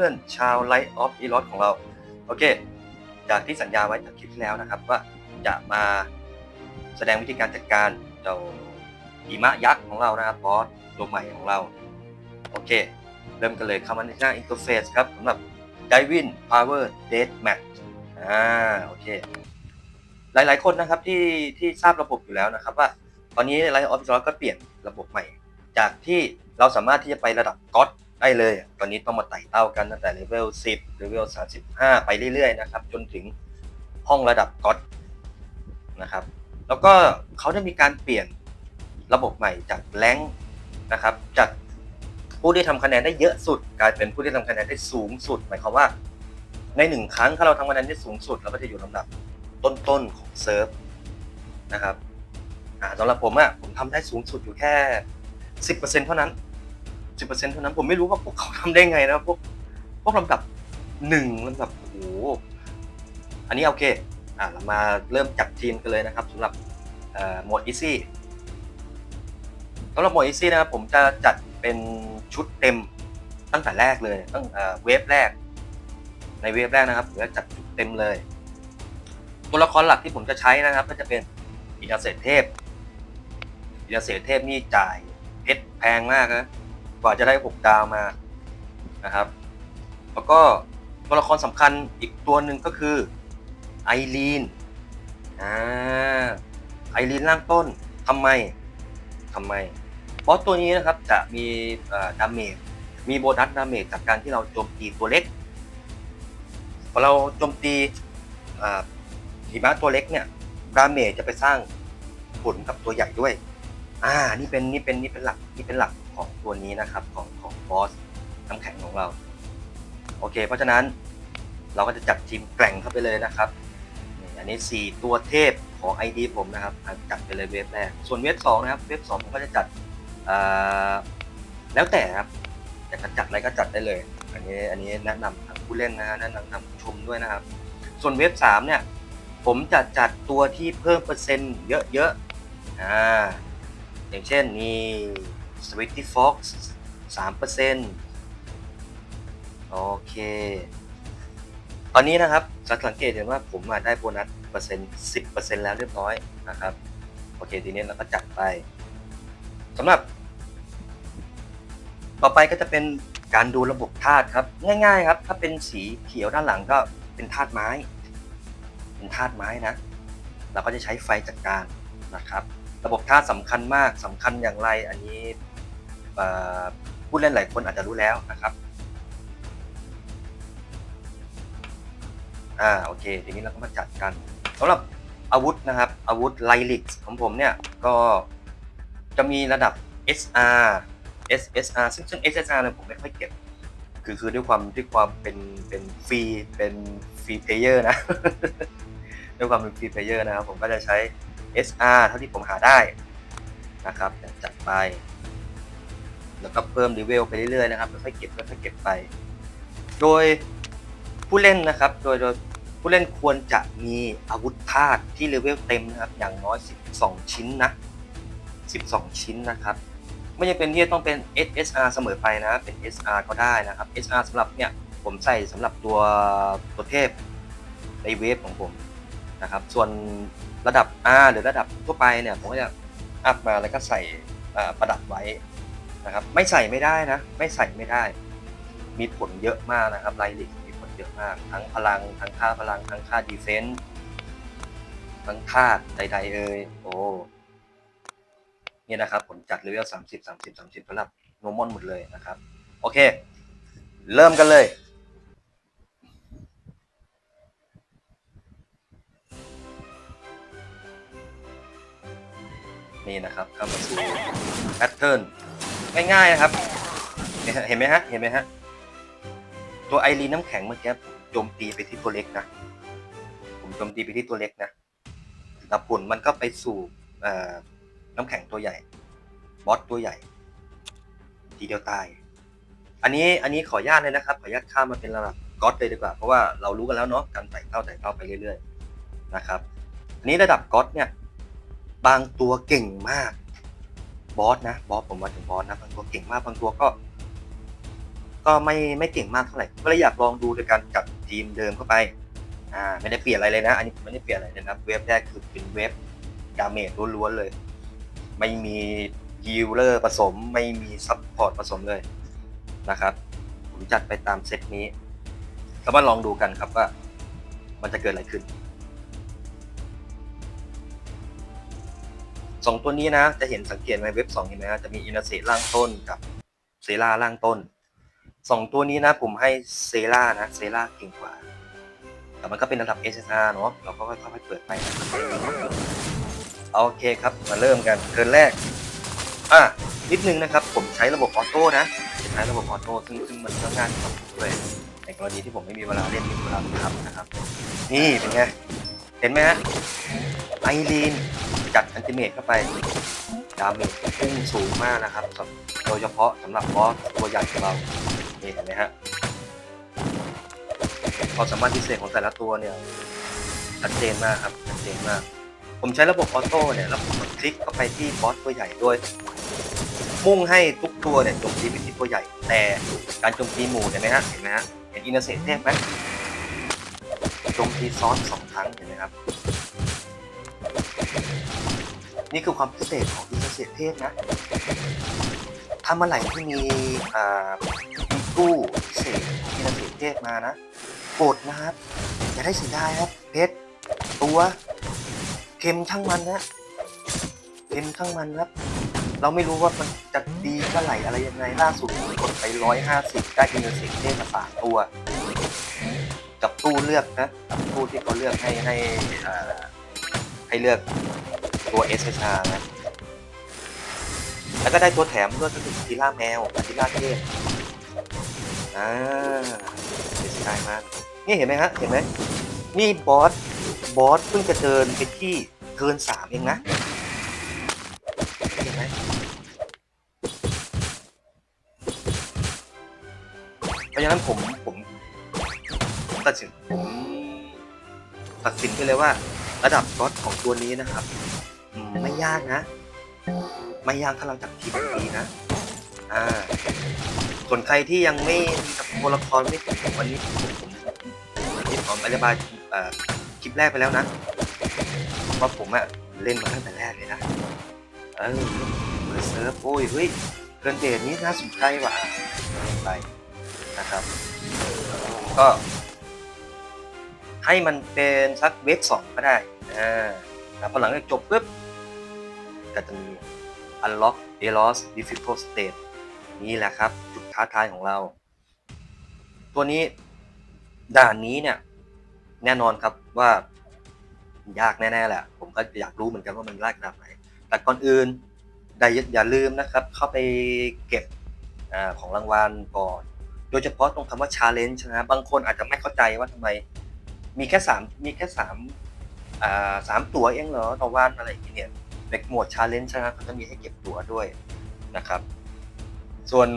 เพื่อนๆ ชาว Light of e l o t ของเรา โอเค จากที่สัญญาไว้จากคลิปที่แล้วนะครับ ว่าจะมาแสดงวิธีการจัดการเจ้าหิมะยักษ์ของเรานะครับบอสตัวใหม่ของเรา โอเค เริ่มกันเลยเข้ามาในหน้าอินเทอร์เฟซครับสำหรับ Diving Power Death Match อ่าโอเค หลายๆคนนะครับที่ที่ทราบระบบอยู่แล้วนะครับ ว่าตอนนี้ Light of e l o t ก็เปลี่ยนระบบใหม่ จากที่เราสามารถที่จะไประดับก๊อต ได้เลย ตอนนี้ต้องมาไต่เต้ากันตั้งแต่เลเวล10เลเวล35 ไปเรื่อยๆนะครับ จนถึงห้องระดับก๊อตนะครับ แล้วก็เขาได้มีการเปลี่ยนระบบใหม่จากแรงนะครับ จากผู้ที่ทำคะแนนได้เยอะสุด กลายเป็นผู้ที่ทำคะแนนได้สูงสุด หมายความว่า ในหนึ่งครั้งถ้าเราทำคะแนนได้สูงสุดเราก็จะอยู่ลำดับต้นๆของเซิร์ฟนะครับอ่าสำหรับผมอะผมทำได้สูงสุดอยู่แค่10%เท่านั้น 10%เท่านั้นผมไม่รู้ว่าพวกเขาทำได้ไงนะพวกพวกลำดับหนึ่งลำดับโอ้โหอันนี้โอเคอ่าเรามาเริ่มจัดทีมกันเลยนะครับสำหรับโหมด easy สำหรับโหมด easy นะครับผมจะจัดเป็นชุดเต็มตั้งแต่แรกเลยตั้งเวฟแรก ในเวฟแรกนะครับผมจะจัดชุดเต็มเลยตัวละครหลักที่ผมจะใช้นะครับ ก็จะเป็นอินาเศษเทพอินาเศษเทพนี่จ่ายเพชรแพงมากนะ กว่าจะได้ 6 ดาวมานะครับ แล้วก็ตัวละครสำคัญอีกตัวหนึ่งก็คือไอรีนอ่าไอรีนล่างต้นทำไมทำไมบอสตัวนี้นะครับจะมีดาเมจมีโบนัสดาเมจจากการที่เราโจมตีตัวเล็กพอเราโจมตีหิมะตัวเล็กเนี่ยดาเมจจะไปสร้างผลกับตัวใหญ่ด้วย อ่า นี่เป็นนี่เป็นนี่เป็นหลักนี่เป็นหลัก ของตัวนี้นะครับของของบอสน้ำแข็งของเรา โอเค เพราะฉะนั้นเราก็จะจัดทีมแกร่งเข้าไปเลยนะครับนี่อันนี้ 4 ตัวเทพของ ID ผมนะครับอะจัดไปเลยเวฟแรก ส่วนเวฟ2นะครับเวฟ2ผมก็จะจัดแล้วแต่ครับอยากจะจัดอะไรก็จัดได้เลย อันนี้อันนี้แนะนำทางผู้เล่นนะฮะแนะนำทางผู้ชมด้วยนะครับ ส่วนเวฟ3เนี่ยผมจะจัดตัวที่เพิ่มเปอร์เซ็นต์เยอะๆอ่าอย่างเช่นนี่ Sweetie Fox 3%โอเค ตอนนี้นะครับจะสังเกตเห็นว่าผมมาได้โบนัสเปอร์เซ็นต์10%แล้วเรียบร้อยนะครับ โอเค ทีนี้เราก็จัดไปสำหรับ ต่อไปก็จะเป็นการดูระบบธาตุครับ ง่าย ๆ ครับ ถ้าเป็นสีเขียวด้านหลังก็เป็นธาตุไม้ เป็นธาตุไม้นะเราก็จะใช้ไฟจัดการนะครับ ระบบธาตุสำคัญมากสำคัญอย่างไรอันนี้ ผู้เล่นหลายคนอาจจะรู้แล้วนะครับอ่าโอเคทีนี้เราก็มาจัดกันสำหรับอาวุธนะครับอาวุธไลลิกของผมเนี่ยก็จะมีระดับ SR SSR ซึ่งซึ่ง SSR เนี่ยผมไม่ค่อยเก็บ คือคือด้วยความด้วยความเป็นเป็นฟรีเป็นฟรีเพลเยอร์นะ ด้วยความเป็นฟรีเพลเยอร์นะครับผมก็จะใช้ SR เท่าที่ผมหาได้นะครับจัดไป แล้วก็เพิ่มเลเวลไปเรื่อยๆนะครับค่อยๆเก็บค่อยๆเก็บไป โดยผู้เล่นนะครับ โดยโดยผู้เล่นควรจะมีอาวุธธาตุที่เลเวลเต็มนะครับ อย่างน้อย 12 ชิ้นนะ 12 ชิ้นนะครับ ไม่จำเป็นที่จะต้องเป็น SSR เสมอไปนะ เป็น SR ก็ได้นะครับ SR สำหรับเนี่ยผมใส่สำหรับตัวตัวเทพในเวฟของผมนะครับ ส่วนระดับ R หรือระดับทั่วไปเนี่ยผมก็จะอัพมาแล้วก็ใส่ประดับไว้ นะครับ ไม่ใส่ไม่ได้นะ ไม่ใส่ไม่ได้ มีผลเยอะมากนะครับไลลิกมีผลเยอะมาก ทั้งพลัง ทั้งค่าพลัง ทั้งค่าดีเฟนส์ทั้งธาใดๆเอ่ยโอ้เนี่ยนะครับ ผมจัดเลเวล30 30 30สำหรับโนมอนหมดเลยนะครับ โอเค เริ่มกันเลยนี่นะครับเข้ามาสู่แพทเทิร์น ง่ายๆนะครับ เห็นไหมฮะ เห็นไหมฮะ ตัวไอรีนน้ำแข็งเมื่อกี้ผมโจมตีไปที่ตัวเล็กนะ ผมโจมตีไปที่ตัวเล็กนะแล้วผลมันก็ไปสู่น้ำแข็งตัวใหญ่ บอสตัวใหญ่ ทีเดียวตาย อันนี้ อันนี้ขออนุญาตเลยนะครับ ขออนุญาตข้ามมาเป็นระดับก๊อตเลยดีกว่า เพราะว่าเรารู้กันแล้วเนาะ การไต่เต้าไต่เต้าไปเรื่อยๆ นะครับ อันนี้ระดับก๊อตเนี่ย บางตัวเก่งมาก บอสนะบอสผมมาถึงบอสนะบางตัวเก่งมากบางตัวก็ ก็ไม่ไม่เก่งมากเท่าไหร่ก็เลยอยากลองดูโดยการจับทีมเดิมเข้าไป อ่า ไม่ได้เปลี่ยนอะไรเลยนะ อันนี้ผมไม่ได้เปลี่ยนอะไรเลยนะเว็บแรกคือเป็นเว็บดาเมจล้วนๆเลย ไม่มีฮิลเลอร์ผสมไม่มีซัพพอร์ตผสมเลยนะครับ ผมจัดไปตามเซตนี้ก็มาลองดูกันครับว่ามันจะเกิดอะไรขึ้น สองตัวนี้นะ จะเห็นสังเกตในเว็บสองเห็นไหมจะมีอินาเซล่างต้นกับเซล่าล่างต้นสองตัวนี้นะผมให้เซล่านะเซล่าเก่งกว่า แต่มันก็เป็นระดับ SSR เนาะเราก็ค่อยๆเปิดไปนะโอเคครับมาเริ่มกันเทิร์นแรกอะนิดนึงนะครับ ผมใช้ระบบออโต้นะใช้ระบบออโต้ซึ่งซึ่งมันก็ง่ายสำหรับผมด้วยในกรณีที่ผมไม่มีเวลาเล่นไม่มีเวลาทำนะครับ นี่เป็นไงเห็นไหมฮะไอรีน จัดอันติเมตเข้าไปดาเมจพุ่งสูงมากนะครับ โดยเฉพาะสำหรับบอสตัวใหญ่ของเรานี่เห็นไหมฮะความสามารถพิเศษของแต่ละตัวเนี่ยชัดเจนมากครับชัดเจนมาก ผมใช้ระบบออโต้เนี่ยแล้วผมคลิกเข้าไปที่บอสตัวใหญ่ด้วยมุ่งให้ทุกตัวเนี่ยโจมตีไปที่ตัวใหญ่ แต่การโจมตีหมู่เห็นไหมฮะเห็นไหมฮะเห็นอินเตอร์เซตเทพไหมโจมตีซ้อนสองครั้งเห็นไหมครับ นี่คือความพิเศษของอินเตอร์เซตเทพนะถ้าเมื่อไหร่ที่มีอ่ามีกู้พิเศษอินเตอร์เซตเทพมานะกดนะครับอย่าได้เสียดายครับเพชรตัวเค็มช่างมันนะเค็มช่างมันครับ เราไม่รู้ว่ามันจะดีเมื่อไหร่อะไรยังไงล่าสุดกดไปร้อยห้าสิบได้อินเตอร์เซตเทพมาสามตัวกับตู้เลือกนะกับตู้ที่เขาเลือกให้ให้ให้เลือก ตัว SSR นะแล้วก็ได้ตัวแถมด้วยก็คือทีล่าแมวทีล่าเทพอ่าเสียดายมากนี่เห็นไหมฮะเห็นไหมนี่บอสบอสเพิ่งจะเดินไปที่เกินสามเองนะเห็นไหมเพราะฉะนั้นผมผมตัดสินผมตัดสินไปเลยว่า ระดับบอสของตัวนี้นะครับ ไม่ยากนะ ไม่ยากถ้าเราจับทีมดีนะ อ่า ส่วนใครที่ยังไม่มีกับตัวละครไม่ถึงวันนี้ผมผมวันนี้ผมอธิบายคลิปแรกไปแล้วนะว่าผมอะเล่นมาตั้งแต่แรกเลยนะ เออเปิดเซิร์ฟโอ้ยเฮ้ยเกินเดทนี้น่าสนใจว่ะไปนะครับ ก็ ให้มันเป็นสักเวฟสองก็ได้อ่าพอหลังจากจบปุ๊บ ก็จะมี unlock eros difficult state นี่แหละครับ จุดท้าทายของเรา ตัวนี้ด่านนี้เนี่ย แน่นอนครับว่ายากแน่ๆแหละ ผมก็อยากรู้เหมือนกันว่ามันยากขนาดไหน แต่ก่อนอื่นได้อย่าลืมนะครับ เข้าไปเก็บอของรางวัลก่อน โดยเฉพาะตรงคำว่า challenge นะบางคนอาจจะไม่เข้าใจว่าทำไม มีแค่สามมีแค่สามสามตัวเองเหรอต่อวันอะไรอย่างเงี้ย เนี่ยในหมวด challenge นะเขาจะมีให้เก็บตัวด้วยนะครับ ส่วน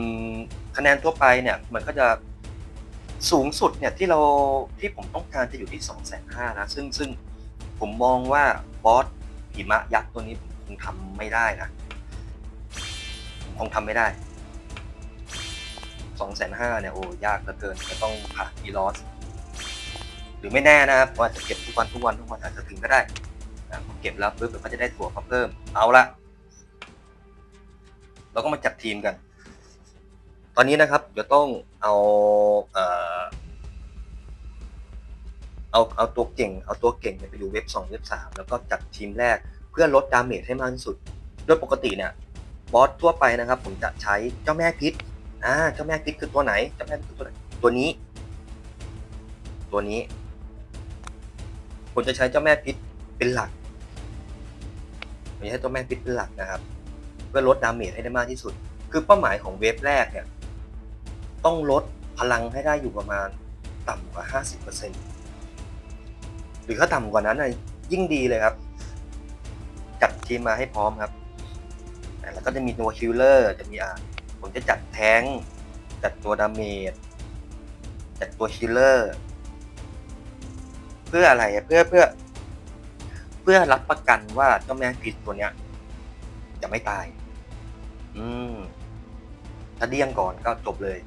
คะแนนทั่วไปเนี่ยมันก็จะสูงสุดเนี่ยที่เราที่ผมต้องการจะอยู่ที่2องแสนห้านะซึ่งซึ่งผมมองว่าบอสหิมะยักษ์ตัวนี้ผมคงทำไม่ได้นะผมคงทำไม่ได้2องแสนห้าเนี่ยโอ้ยากเหลือเกินจะต้องผ่านอีลอสหรือไม่แน่นะครับว่าจะเก็บทุกวันทุกวันทุกวันอาจจะถึงก็ได้ นะผมเก็บแล้วปุ๊บเดี๋ยวก็จะได้ถั่วมาเพิ่ม เอาละเราก็มาจัดทีมกัน ตอนนี้นะครับเดี๋ยวต้องเอาเอ่อเอาเอาตัวเก่ง เอาตัวเก่งเนี่ยไปอยู่เว็บสองเว็บสามแล้วก็จัดทีมแรกเพื่อลดดาเมจให้มากที่สุด โดยปกติเนี่ยบอสทั่วไปนะครับ ผมจะใช้เจ้าแม่พิษอ่าเจ้าแม่พิษคือตัวไหนเจ้าแม่พิษคือตัวไหนตัวนี้ ตัวนี้ ผมจะใช้เจ้าแม่พิษเป็นหลัก ผมจะใช้ตัวแม่พิษเป็นหลักนะครับ เพื่อลดดาเมจให้ได้มากที่สุด คือเป้าหมายของเวฟแรกเนี่ยต้องลดพลังให้ได้อยู่ประมาณต่ำกว่า 50%หรือถ้าต่ำกว่านั้นนะยิ่งดีเลยครับ จัดทีมมาให้พร้อมครับ แล้วก็จะมีตัวคิลเลอร์จะมีอ่าผมจะจัดแท้ง จัดตัวดาเมจจัดตัวคิลเลอร์เพื่ออะไรเพื่อเพื่อ เพื่อรับประกันว่าเจ้าแม่พิษตัวเนี้ย จะไม่ตาย อืม ถ้าเดี้ยงก่อนก็จบเลย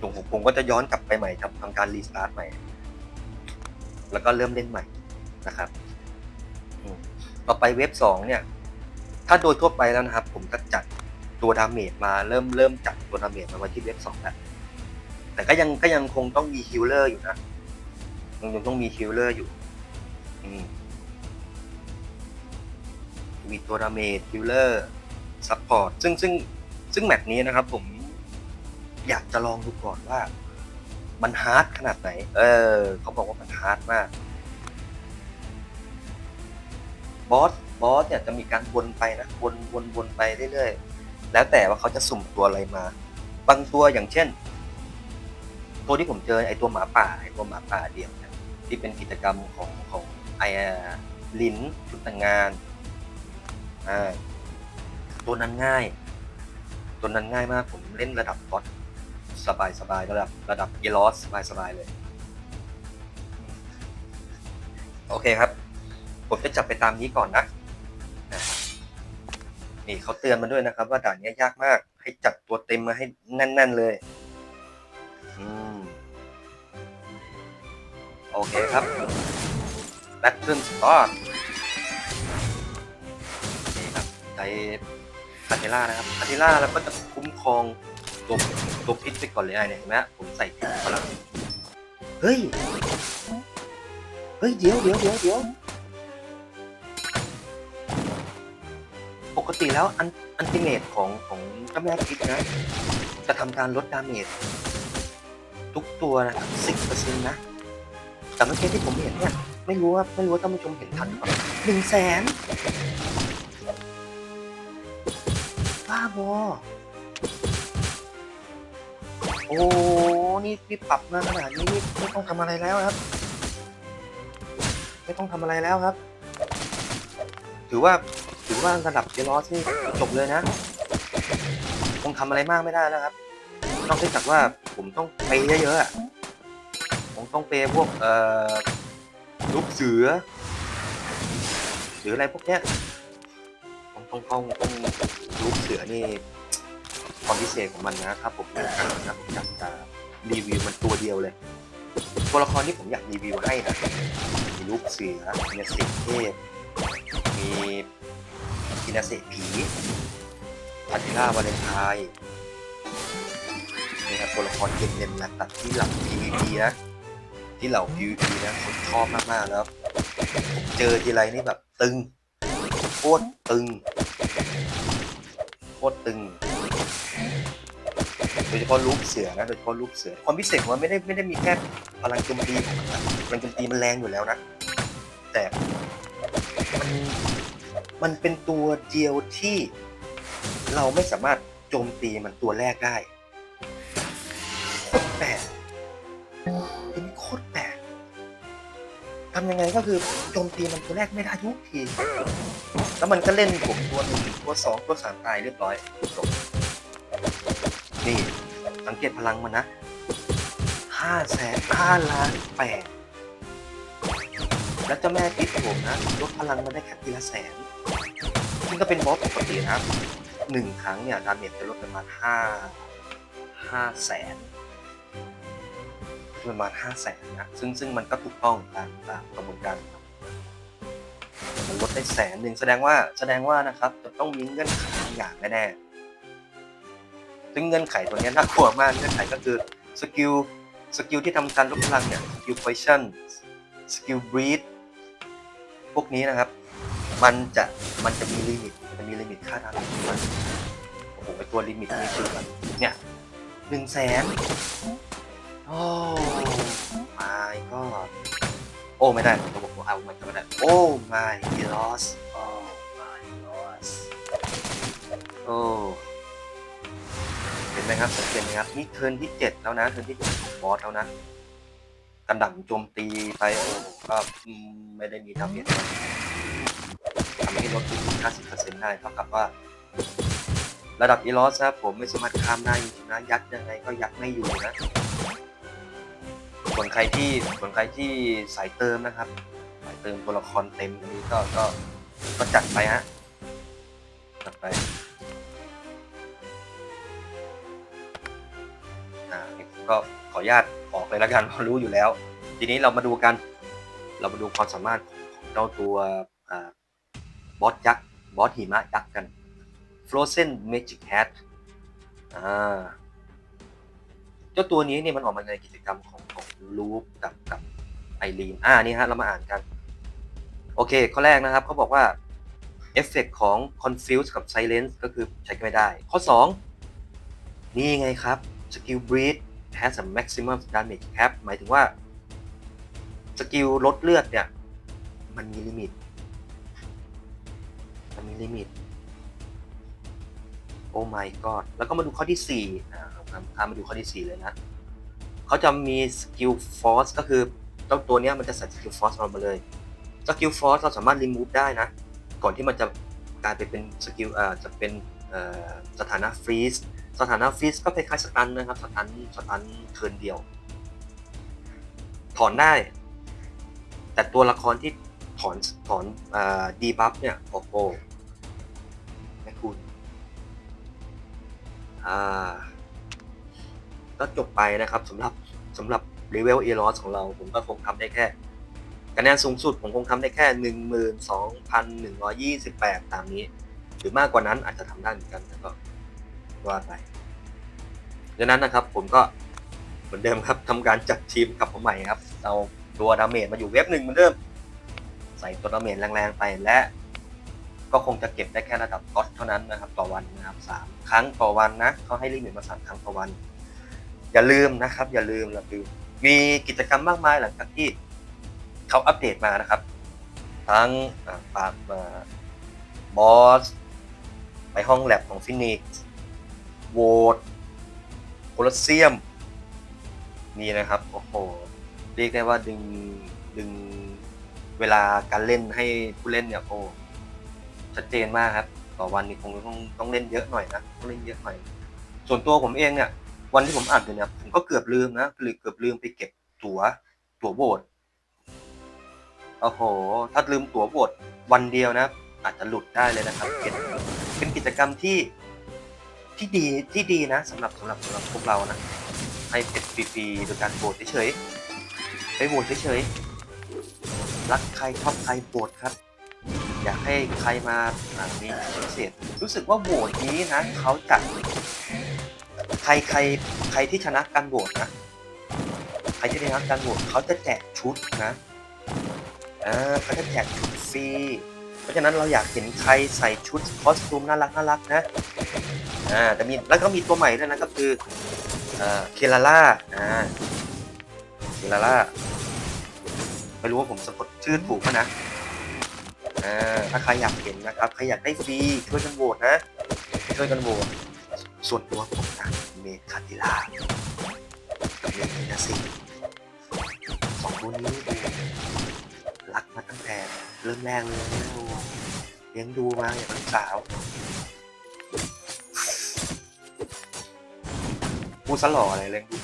ผมผมผมก็จะย้อนกลับไปใหม่ทำทำการรีสตาร์ทใหม่ แล้วก็เริ่มเล่นใหม่นะครับอืมต่อไปเว็บสองเนี่ย ถ้าโดยทั่วไปแล้วนะครับ ผมก็จัดตัวดาเมจมาเริ่มเริ่มจัดตัวดาเมจมาไว้ที่เว็บสองแล้วแต่ก็ยังก็ยังคงต้องมีฮิลเลอร์อยู่นะยังยังต้องมีฮิลเลอร์อยู่ อืม มีตัวดาเมจฮิลเลอร์ซัพพอร์ตซึ่งซึ่งซึ่งแมตช์นี้นะครับผมอยากจะลองดูก่อนว่า มันฮาร์ดขนาดไหน เออ เขาบอกว่ามันฮาร์ดมาก บอส บอสเนี่ยจะมีการวนไปนะ วนวนวนไปเรื่อยๆ แล้วแต่ว่าเขาจะสุ่มตัวอะไรมา บางตัวอย่างเช่น ตัวที่ผมเจอไอตัวหมาป่า ไอตัวหมาป่าเดียวเนี่ยที่เป็นกิจกรรมของของไอลินชุดแต่งงาน อ่าตัวนั้นง่าย ตัวนั้นง่ายมาก ผมเล่นระดับบอสสบายสบายระดับระดับเอลอสสบายสบายเลย โอเคครับ ผมจะจับไปตามนี้ก่อนนะนี่เขาเตือนมาด้วยนะครับ ว่าด่านนี้ยากมาก ให้จัดตัวเต็มมาให้แน่น ๆ เลยอืมโอเคครับแบ ช้คาเทล่านะครับคาเทล่าแล้วก็จะคุ้มครองตัวตัวพิษไปก่อนเลยนะเนี่ยเห็นไหมผมใส่พิษลังเฮ้ย เฮ้ย เดี๋ยวเดี๋ยวเดี๋ยวเดี๋ยวปกติแล้วอันอันติเมตของของเจ้าแม่พิษนะ จะทำการลดดาเมจทุกตัวนะครับสิบเปอร์เซ็นต์นะ แต่เมื่อกี้ที่ผมเห็นเนี่ย ไม่รู้ว่าไม่รู้ว่าท่านผู้ชมเห็นทันหรือเปล่าหนึ่งแสน บ้าบอโอ้นี่นี่ปรับมาขนาดนี้นี่ไม่ต้องทำอะไรแล้วครับ ไม่ต้องทำอะไรแล้วครับ ถือว่าถือว่าระดับเจลอสนี่จบเลยนะคงทำอะไรมากไม่ได้แล้วครับนอกจากว่าผมต้องไปเยอะๆผมต้องเปย์พวกเอ่อลูกเสือหรืออะไรพวกเนี้ย ต้องต้องต้องลูกเสือนี่ความพิเศษของมันนะครับผมมีโอกาสนะผมอยากจะรีวิวมันตัวเดียวเลยตัวละครที่ผมอยากรีวิวให้นะมีลูกเสือมีนาเสกเทพมีอินาเสกผีพัทิล่าวาเลนไทน์นี่ครับตัวละครเด่นๆนะตัดที่หล่า PVP นะที่เหล่า PVP นะคนชอบมากๆแล้วเจอทีไรนี่แบบตึงโคตรตึง ตรตึง โดยเฉพาะลูกเสือนะ โดยเฉพาะลูกเสือ ความพิเศษของมันไม่ได้ไม่ได้มีแค่พลังโจมตีของมันนะพลังโจมตีมันแรงอยู่แล้วนะ แต่มันมันเป็นตัวเดียวที่เราไม่สามารถโจมตีมันตัวแรกได้ ทำยังไงก็คือโจมตีมันตัวแรกไม่ได้ทุกที แล้วมันก็เล่นผมตัวหนึ่งตัวสองตัวสามตายเรียบร้อยจบนี่สังเกตพลังมันนะห้าแสนห้าล้านแปดแล้วเจ้าแม่พิษผมนะลดพลังมันได้แค่ทีละแสน ซึ่งก็เป็นบอสปกตินะหนึ่งครั้งเนี่ยดาเมจจะลดประมาณห้าห้าแสน ประมาณห้าแสนนะซึ่งซึ่งมันก็ถูกต้องตามตามกระบวนการมันลดได้แสนหนึ่งแสดงว่าแสดงว่านะครับจะต้องมีเงื่อนไขบางอย่างแน่ๆซึ่งเงื่อนไขตัวนี้น่ากลัวมากเงื่อนไขก็คือสกิลสกิลที่ทำการลดพลังเนี่ยสกิล poison สกิล breed พวกนี้นะครับ มันจะมันจะมีลิมิตมันมีลิมิตค่าดาเมจของมันโอ้โหตัวลิมิตนี่คือแบบเนี่ยหนึ่งแสน โอ้ my god โอ้ไม่ได้ต้องบอกว่าเอามันก็ไม่ได้โอ้ my loss โอ้ my loss โอ้เห็นไหมครับสังเกตไหมครับนี่เทิร์นที่เจ็ดแล้วนะเทิร์นที่เจ็ดของบอสแล้วนะกระดังโจมตีไปโอ้ก็ไม่ได้มีดาเมจอะไรทำให้ลดถึง50%ได้เท่ากับว่า ระดับอีลอสครับผมไม่สามารถข้ามได้จริงนะยัดยังไงก็ยัดไม่อยู่นะ ส่วนใครที่ส่วนใครที่สายเติมนะครับ สายเติมตัวละครเต็มนนี้ก็ก็ก็จัดไปฮะจัดไปอ่านี่ผมก็ขออนุญาตออกเลยละกันเพราะรู้อยู่แล้ว ทีนี้เรามาดูกัน เรามาดูความสามารถของเจ้าตัวอบอสยักษ์บอสหิมะยักษ์กัน Frozen Magic Hat อ่าเจ้าตัวนี้เนี่ยมันออกมาในกิจกรรมของของลูปกับกับไอ รีนอ่านี่ฮะเรามาอ่านกัน โอเค ข้อแรกนะครับเขาบอกว่าเอฟเฟกของ confuse กับ silence ก็คือใช้กันไม่ได้ ข้อ 2 นี่ไงครับ skill breathe has a maximum damage cap หมายถึงว่าสกิลลดเลือดเนี่ย มันมีลิมิต มันมีลิมิต โอ้ my god แล้วก็มาดูข้อที่4อ่าพามาดูข้อที่ 4 เลยนะ เขาจะมีสกิลฟอสก็คือ เจ้าตัวเนี้ยมันจะใส่สกิลฟอร์สมาเลยสกิลฟอร์สเราสามารถรีมูฟได้นะ ก่อนที่มันจะกลายไปเป็นสกิลเอ่อจะเป็นเอ่อสถานะฟรีซสถานะฟรีซก็คล้ายๆสตันนะครับสตันสตันเทิร์นเดียว ถอนได้ แต่ตัวละครที่ถอนถอนดีบัฟเนี่ยโอ้โหแม่คุณอ่าก็จบไปนะครับสำหรับสำหรับ เลเวลเอลอสของเราผมก็คงทำได้แค่คะแนนสูงสุดผมคงทำได้แค่ 12,128 ตามนี้ หรือมากกว่านั้นอาจจะทำได้เหมือนกันแต่ก็ว่าไปดังนั้นนะครับผมก็เหมือนเดิมครับทำการจัดทีมกลับมาใหม่ครับ เอาตัวดาเมจมาอยู่เว็บหนึ่งเหมือนเดิม ใส่ตัวดาเมจแรงๆไปและ ก็คงจะเก็บได้แค่ระดับก๊อตเท่านั้นนะครับ ต่อวันนะครับสามครั้งต่อวันนะเขาให้ลิมิตมาสามครั้งต่อวัน อย่าลืมนะครับ อย่าลืมอย่าลืม มีกิจกรรมมากมายหลังจากที่เขาอัปเดตมานะครับ ทั้งอ่าปาบอส ไปห้องแลบของฟินิกส์โวดโคลอสเซียม นี่นะครับ โอ้โห เรียกได้ว่าดึงดึงเวลาการเล่นให้ผู้เล่นเนี่ยโอ้ชัดเจนมากครับ ต่อวันนี้คงต้องต้องเล่นเยอะหน่อยนะต้องเล่นเยอะหน่อย ส่วนตัวผมเองเนี่ย วันที่ผมอ่านอยู่เนี่ยผมก็เกือบลืมนะหรือเกือบลืมไปเก็บตั๋วตั๋วโบสโอ้โห ถ้าลืมตั๋วโหวตวันเดียวนะ อาจจะหลุดได้เลยนะครับ เป็นเป็นกิจกรรมที่ที่ดีที่ดีนะสำหรับสำหรับสำหรับพวกเรานะให้เป็นฟรีๆโดยการโหวตเฉยๆไปโหวตเฉยๆรักใครชอบใครโหวตครับ อยากให้ใครมาอ่ามีพิเศษ รู้สึกว่าโหวตนี้นะเขาจะ ใครใครใครที่ชนะการโหวตนะ ใครที่ชนะการโหวตเขาจะแจกชุดนะอ่าเขาจะแจกชุดฟรีเพราะฉะนั้นเราอยากเห็นใครใส่ชุดคอสตูมน่ารักน่ารักนะอ่าแต่มีแล้วก็มีตัวใหม่ด้วยนะก็คือเอ่อเคลาล่าอ่าเคลาล่าไม่รู้ว่าผมสะกดชื่อถูกไหมนะอ่าถ้าใครอยากเห็นนะครับใครอยากได้ฟรีช่วยกันโหวตนะช่วยกันโหวตส่วนตัวผมนะ เมคาติล่ากับเมคานาซิสองตัวนี้ดูรักมาตั้งแต่เริ่มแรกเลยนะโอ้เลี้ยงดูมาอย่างลูกสาวพูสลออะไรเลี้ยงดู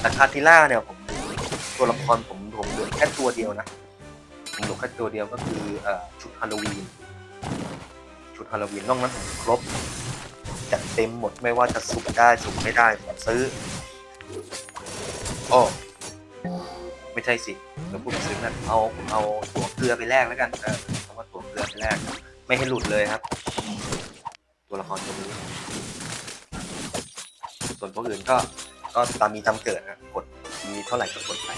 แต่คาติล่าเนี่ยผมตัวละครผมผมเหลือแค่ตัวเดียวนะผมเหลือแค่ตัวเดียวก็คืออชุดฮาโลวีนชุดฮาโลวีนนอกนั้นผมครบ เต็มหมดไม่ว่าจะสุกได้สุกไม่ได้ผมซื้อโอ้ไม่ใช่สิเราพูดซื้อนั่นเอาเอาตัวเกลือไปแลกแล้วกันเออเอาว่าตัวเกลือไปแลกไม่ให้หลุดเลยครับ ตัวละครตัวนี้ ส่วนตัวอื่นก็ก็ตามมีจำเกิดนะกดมีเท่าไหร่ก็กดไป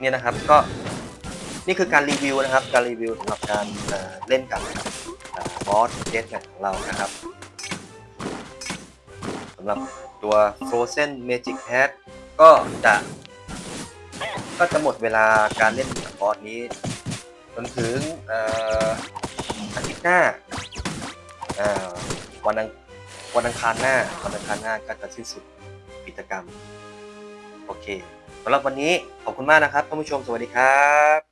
เนี่ยนะครับก็นี่คือการรีวิวนะครับ การรีวิวสำหรับการเอ่อเล่นกับ บอสเดสของเรานะครับสำหรับตัว Frozen Magic Hat ก็จะ ก็จะหมดเวลาการเล่นกับบอสนี้จนถึงอาทิตย์หน้าวันอังวันอังคารหน้าวันอังคารหน้าก็จะสิ้นสุดกิจกรรม โอเคสำหรับวันนี้ขอบคุณมากนะครับท่านผู้ชมสวัสดีครับ